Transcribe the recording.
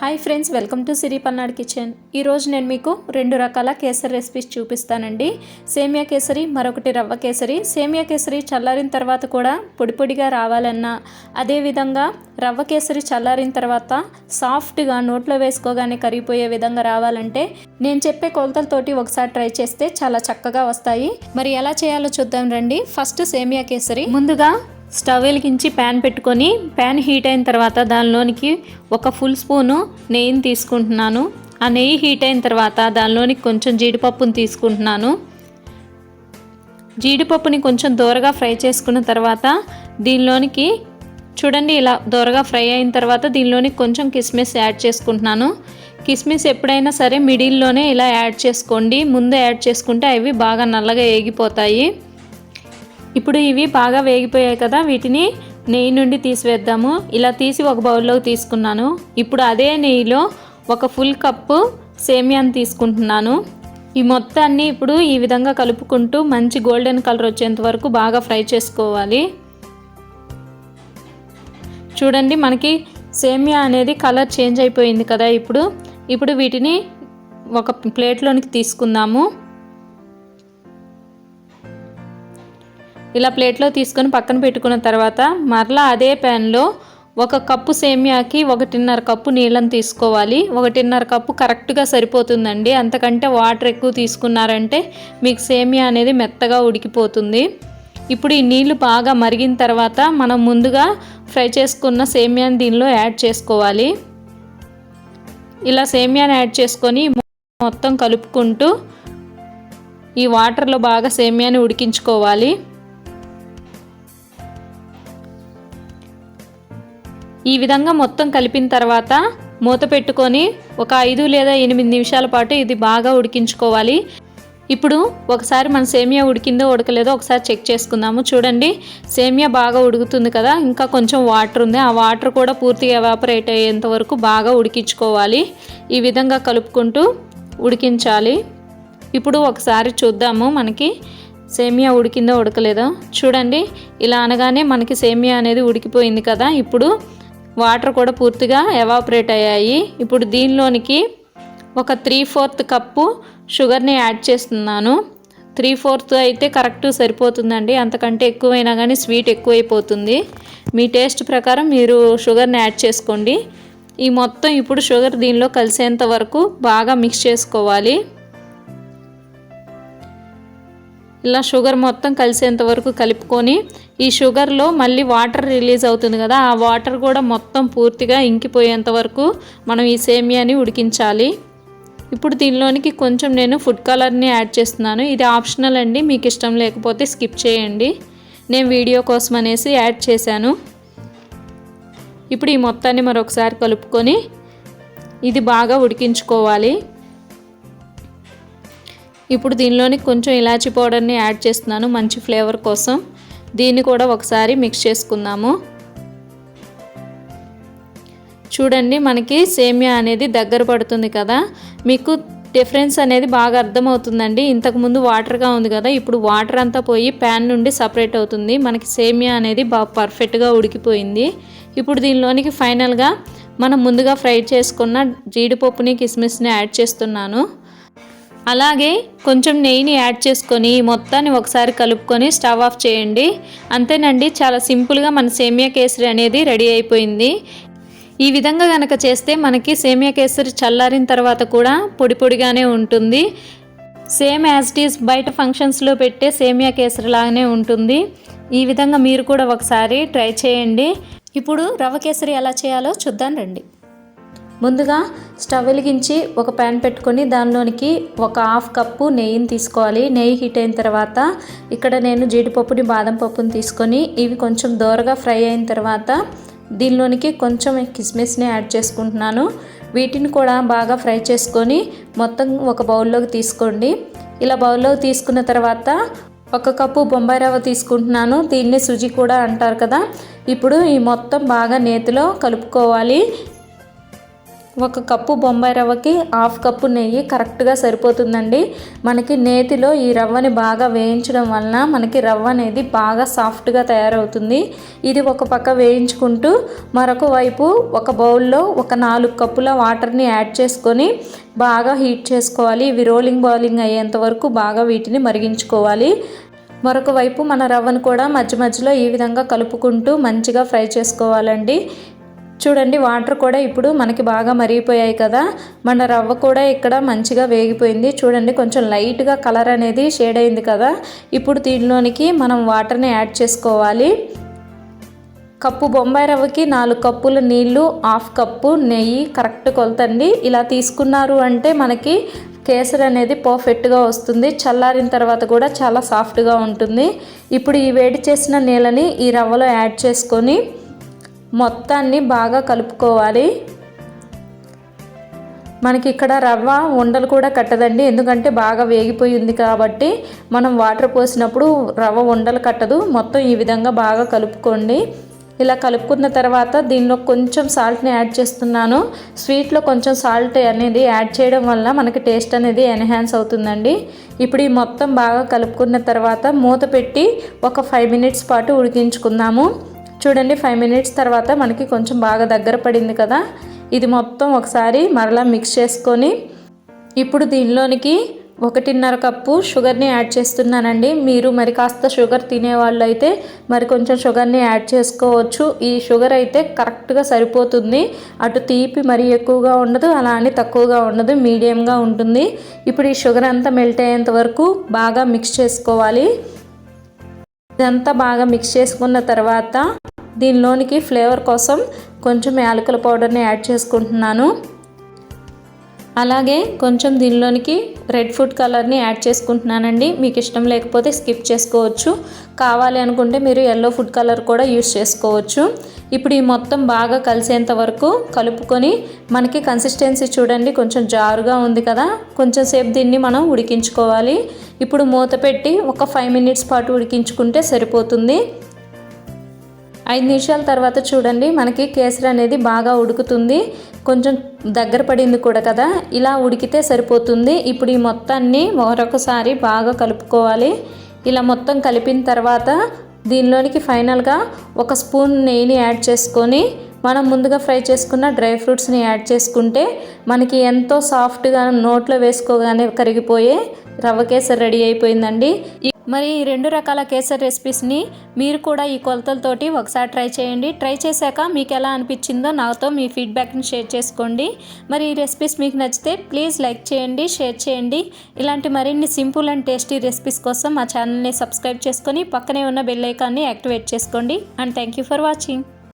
Hi friends welcome to Siri పన్నాడ్ kitchen ఈరోజు నేను మీకు రెండు రకాల కేసరి రెసిపీస్ చూపిస్తానండి. సేమియా కేసరి మరొకటి రవ్వ కేసరి. సేమియా కేసరి చల్లారిన తర్వాత కూడా పొడి పొడిగా రావాలన్నా అదేవిధంగా రవ్వ కేసరి చల్లారిన తర్వాత సాఫ్ట్గా నోట్లో వేసుకోగానే కరిగిపోయే విధంగా రావాలంటే నేను చెప్పే కొలతలతోటి ఒకసారి ట్రై చేస్తే చాలా చక్కగా వస్తాయి. మరి ఎలా చేయాలో చూద్దాం రండి. ఫస్ట్ సేమియా కేసరి. ముందుగా స్టవ్ వెలిగించి ప్యాన్ పెట్టుకొని ప్యాన్ హీట్ అయిన తర్వాత దానిలోనికి ఒక ఫుల్ స్పూను నెయ్యిని తీసుకుంటున్నాను. ఆ నెయ్యి హీట్ అయిన తర్వాత దానిలోనికి కొంచెం జీడిపప్పుని తీసుకుంటున్నాను. జీడిపప్పుని కొంచెం దూరగా ఫ్రై చేసుకున్న తర్వాత దీనిలోనికి చూడండి ఇలా దూరగా ఫ్రై అయిన తర్వాత దీనిలోని కొంచెం కిస్మిస్ యాడ్ చేసుకుంటున్నాను. కిస్మిస్ ఎప్పుడైనా సరే మిడిల్లోనే ఇలా యాడ్ చేసుకోండి. ముందు యాడ్ చేసుకుంటే అవి బాగా నల్లగా ఏగిపోతాయి. ఇప్పుడు ఇవి బాగా వేగిపోయాయి కదా వీటిని నెయ్యి నుండి తీసివేద్దాము. ఇలా తీసి ఒక బౌల్లోకి తీసుకున్నాను. ఇప్పుడు అదే నెయ్యిలో ఒక ఫుల్ కప్పు సేమియాని తీసుకుంటున్నాను. ఈ మొత్తాన్ని ఇప్పుడు ఈ విధంగా కలుపుకుంటూ మంచి గోల్డెన్ కలర్ వచ్చేంత వరకు బాగా ఫ్రై చేసుకోవాలి. చూడండి మనకి సేమియా అనేది కలర్ చేంజ్ అయిపోయింది కదా ఇప్పుడు. ఇప్పుడు వీటిని ఒక ప్లేట్లోనికి తీసుకుందాము. ఇలా ప్లేట్లో తీసుకొని పక్కన పెట్టుకున్న తర్వాత మరలా అదే ప్యాన్లో ఒక కప్పు సేమియాకి ఒకటిన్నర కప్పు నీళ్ళని తీసుకోవాలి. ఒకటిన్నర కప్పు కరెక్ట్గా సరిపోతుందండి. అంతకంటే వాటర్ ఎక్కువ తీసుకున్నారంటే మీకు సేమియా అనేది మెత్తగా ఉడికిపోతుంది. ఇప్పుడు ఈ నీళ్ళు బాగా మరిగిన తర్వాత మనం ముందుగా ఫ్రై చేసుకున్న సేమియాని దీనిలో యాడ్ చేసుకోవాలి. ఇలా సేమియాని యాడ్ చేసుకొని మొత్తం కలుపుకుంటూ ఈ వాటర్లో బాగా సేమియాని ఉడికించుకోవాలి. ఈ విధంగా మొత్తం కలిపిన తర్వాత మూత పెట్టుకొని ఒక ఐదు లేదా ఎనిమిది నిమిషాల పాటు ఇది బాగా ఉడికించుకోవాలి. ఇప్పుడు ఒకసారి మన సేమియా ఉడికిందో ఉడకలేదో ఒకసారి చెక్ చేసుకుందాము. చూడండి సేమియా బాగా ఉడుకుతుంది కదా ఇంకా కొంచెం వాటర్ ఉంది. ఆ వాటర్ కూడా పూర్తిగా ఎవాపరేట్ అయ్యేంత వరకు బాగా ఉడికించుకోవాలి. ఈ విధంగా కలుపుకుంటూ ఉడికించాలి. ఇప్పుడు ఒకసారి చూద్దాము మనకి సేమియా ఉడికిందో ఉడకలేదో. చూడండి ఇలా అనగానే మనకి సేమియా అనేది ఉడికిపోయింది కదా. ఇప్పుడు వాటర్ కూడా పూర్తిగా ఎవాపరేట్ అయ్యాయి. ఇప్పుడు దీనిలోనికి ఒక త్రీ ఫోర్త్ కప్పు షుగర్ని యాడ్ చేస్తున్నాను. త్రీ ఫోర్త్ అయితే కరెక్ట్ సరిపోతుందండి. అంతకంటే ఎక్కువైనా కానీ స్వీట్ ఎక్కువైపోతుంది. మీ టేస్ట్ ప్రకారం మీరు షుగర్ని యాడ్ చేసుకోండి. ఈ మొత్తం ఇప్పుడు షుగర్ దీనిలో కలిసేంత వరకు బాగా మిక్స్ చేసుకోవాలి. ఇలా షుగర్ మొత్తం కలిసేంత వరకు కలుపుకొని ఈ షుగర్లో మళ్ళీ వాటర్ రిలీజ్ అవుతుంది కదా ఆ వాటర్ కూడా మొత్తం పూర్తిగా ఇంకిపోయేంత వరకు మనం ఈ సేమియాని ఉడికించాలి. ఇప్పుడు దీనిలోనికి కొంచెం నేను ఫుడ్ కలర్ని యాడ్ చేస్తున్నాను. ఇది ఆప్షనల్ అండి మీకు ఇష్టం లేకపోతే స్కిప్ చేయండి. నేను వీడియో కోసం అనేసి యాడ్ చేశాను. ఇప్పుడు ఈ మొత్తాన్ని మరొకసారి కలుపుకొని ఇది బాగా ఉడికించుకోవాలి. ఇప్పుడు దీనిలోని కొంచెం ఇలాచీ పౌడర్ని యాడ్ చేస్తున్నాను మంచి ఫ్లేవర్ కోసం. దీన్ని కూడా ఒకసారి మిక్స్ చేసుకుందాము. చూడండి మనకి సేమియా అనేది దగ్గర పడుతుంది కదా. మీకు డిఫరెన్స్ అనేది బాగా అర్థమవుతుందండి. ఇంతకుముందు వాటర్గా ఉంది కదా. ఇప్పుడు వాటర్ అంతా పోయి ప్యాన్ నుండి సపరేట్ అవుతుంది. మనకి సేమియా అనేది బాగా పర్ఫెక్ట్గా ఉడికిపోయింది. ఇప్పుడు దీనిలోనికి ఫైనల్గా మనం ముందుగా ఫ్రై చేసుకున్న జీడిపప్పుని కిస్మిస్ని యాడ్ చేస్తున్నాను. అలాగే కొంచెం నెయ్యిని యాడ్ చేసుకొని మొత్తాన్ని ఒకసారి కలుపుకొని స్టవ్ ఆఫ్ చేయండి. అంతేనండి చాలా సింపుల్గా మన సేమియా కేసరి అనేది రెడీ అయిపోయింది. ఈ విధంగా కనుక చేస్తే మనకి సేమియా కేసరి చల్లారిన తర్వాత కూడా పొడి పొడిగానే ఉంటుంది. సేమ్ యాజ్ ఇట్ ఈస్ బయట ఫంక్షన్స్లో పెట్టే సేమియా కేసరి లాగానే ఉంటుంది. ఈ విధంగా మీరు కూడా ఒకసారి ట్రై చేయండి. ఇప్పుడు రవ కేసరి ఎలా చేయాలో చూద్దాం రండి. ముందుగా స్టవ్ వెలిగించి ఒక ప్యాన్ పెట్టుకొని దానిలోనికి ఒక హాఫ్ కప్పు నెయ్యిని తీసుకోవాలి. నెయ్యి హీట్ అయిన తర్వాత ఇక్కడ నేను జీడిపప్పుని బాదం పప్పుని తీసుకొని ఇవి కొంచెం దోరగా ఫ్రై అయిన తర్వాత దీనిలోనికి కొంచెం కిస్మిస్ని యాడ్ చేసుకుంటున్నాను. వీటిని కూడా బాగా ఫ్రై చేసుకొని మొత్తం ఒక బౌల్లోకి తీసుకోండి. ఇలా బౌల్లోకి తీసుకున్న తర్వాత ఒక కప్పు బొంబాయి రవ్వ తీసుకుంటున్నాను. దీన్ని సుజి కూడా అంటారు కదా. ఇప్పుడు ఈ మొత్తం బాగా నేతిలో కలుపుకోవాలి. ఒక కప్పు బొంబాయి రవ్వకి హాఫ్ కప్పు నెయ్యి కరెక్ట్గా సరిపోతుందండి. మనకి నేతిలో ఈ రవ్వని బాగా వేయించడం వలన మనకి రవ్వ అనేది బాగా సాఫ్ట్గా తయారవుతుంది. ఇది ఒక పక్క వేయించుకుంటూ మరొక వైపు ఒక బౌల్లో ఒక నాలుగు కప్పుల వాటర్ని యాడ్ చేసుకొని బాగా హీట్ చేసుకోవాలి. ఇవి రోలింగ్ బౌలింగ్ అయ్యేంత వరకు బాగా వీటిని మరిగించుకోవాలి. మరొక వైపు మన రవ్వను కూడా మధ్య మధ్యలో ఈ విధంగా కలుపుకుంటూ మంచిగా ఫ్రై చేసుకోవాలండి. చూడండి వాటర్ కూడా ఇప్పుడు మనకి బాగా మరిగిపోయాయి కదా. మన రవ్వ కూడా ఇక్కడ మంచిగా వేగిపోయింది. చూడండి కొంచెం లైట్గా కలర్ అనేది షేడ్ అయింది కదా. ఇప్పుడు దీనిలోనికి మనం వాటర్ని యాడ్ చేసుకోవాలి. కప్పు బొంబాయి రవ్వకి నాలుగు కప్పుల నీళ్ళు హాఫ్ కప్పు నెయ్యి కరెక్ట్ కొలతండి. ఇలా తీసుకున్నారు అంటే మనకి కేసరి అనేది పర్ఫెక్ట్గా వస్తుంది. చల్లారిన తర్వాత కూడా చాలా సాఫ్ట్గా ఉంటుంది. ఇప్పుడు ఈ వేడి చేసిన నీళ్ళని ఈ రవ్వలో యాడ్ చేసుకొని మొత్తాన్ని బాగా కలుపుకోవాలి. మనకి ఇక్కడ రవ్వ ఉండలు కూడా కట్టదండి. ఎందుకంటే బాగా వేగిపోయి ఉంది కాబట్టి మనం వాటర్ పోసినప్పుడు రవ్వ ఉండలు కట్టదు. మొత్తం ఈ విధంగా బాగా కలుపుకోండి. ఇలా కలుపుకున్న తర్వాత దీనిలో కొంచెం సాల్ట్ని యాడ్ చేస్తున్నాను. స్వీట్లో కొంచెం సాల్ట్ అనేది యాడ్ చేయడం వల్ల మనకి టేస్ట్ అనేది ఎన్హాన్స్ అవుతుందండి. ఇప్పుడు ఈ మొత్తం బాగా కలుపుకున్న తర్వాత మూత పెట్టి ఒక ఫైవ్ మినిట్స్ పాటు ఉడికించుకుందాము. చూడండి ఫైవ్ మినిట్స్ తర్వాత మనకి కొంచెం బాగా దగ్గర పడింది కదా. ఇది మొత్తం ఒకసారి మరలా మిక్స్ చేసుకొని ఇప్పుడు దీనిలోనికి ఒకటిన్నర కప్పు షుగర్ని యాడ్ చేస్తున్నానండి. మీరు మరి కాస్త షుగర్ తినేవాళ్ళు అయితే మరి కొంచెం షుగర్ని యాడ్ చేసుకోవచ్చు. ఈ షుగర్ అయితే కరెక్ట్గా సరిపోతుంది. అటు తీపి మరి ఎక్కువగా ఉండదు అలా అని తక్కువగా ఉండదు మీడియంగా ఉంటుంది. ఇప్పుడు ఈ షుగర్ అంతా మెల్ట్ అయ్యేంత వరకు బాగా మిక్స్ చేసుకోవాలి. ఇదంతా బాగా మిక్స్ చేసుకున్న తర్వాత దీనిలోనికి ఫ్లేవర్ కోసం కొంచెం యాలకుల పౌడర్ని యాడ్ చేసుకుంటున్నాను. అలాగే కొంచెం దీనిలోనికి రెడ్ ఫుడ్ కలర్ని యాడ్ చేసుకుంటున్నానండి. మీకు ఇష్టం లేకపోతే స్కిప్ చేసుకోవచ్చు. కావాలి అనుకుంటే మీరు ఎల్లో ఫుడ్ కలర్ కూడా యూస్ చేసుకోవచ్చు. ఇప్పుడు ఈ మొత్తం బాగా కలిసేంత వరకు కలుపుకొని మనకి కన్సిస్టెన్సీ చూడండి కొంచెం జారుగా ఉంది కదా. కొంచెం సేపు దీన్ని మనం ఉడికించుకోవాలి. ఇప్పుడు మూత పెట్టి ఒక ఫైవ్ మినిట్స్ పాటు ఉడికించుకుంటే సరిపోతుంది. ఐదు నిమిషాల తర్వాత చూడండి మనకి కేసరి అనేది బాగా ఉడుకుతుంది. కొంచెం దగ్గర పడింది కూడా కదా. ఇలా ఉడికితే సరిపోతుంది. ఇప్పుడు ఈ మొత్తాన్ని మరొకసారి బాగా కలుపుకోవాలి. ఇలా మొత్తం కలిపిన తర్వాత దీనిలోనికి ఫైనల్గా ఒక స్పూన్ నెయ్యిని యాడ్ చేసుకొని మనం ముందుగా ఫ్రై చేసుకున్న డ్రై ఫ్రూట్స్ని యాడ్ చేసుకుంటే మనకి ఎంతో సాఫ్ట్గా నోట్లో వేసుకోగానే కరిగిపోయే రవ్వ కేసరి రెడీ అయిపోయిందండి. మరి ఈ రెండు రకాల కేసర్ రెసిపీస్ని మీరు కూడా ఈ కొలతలతోటి ఒకసారి ట్రై చేయండి. ట్రై చేశాక మీకు ఎలా అనిపించిందో నాతో మీ ఫీడ్బ్యాక్ని షేర్ చేసుకోండి. మరి ఈ రెసిపీస్ మీకు నచ్చితే ప్లీజ్ లైక్ చేయండి షేర్ చేయండి. ఇలాంటి మరిన్ని సింపుల్ అండ్ టేస్టీ రెసిపీస్ కోసం మా ఛానల్ని సబ్స్క్రైబ్ చేసుకొని పక్కనే ఉన్న బెల్ ఐకాన్ని యాక్టివేట్ చేసుకోండి. And thank you for watching.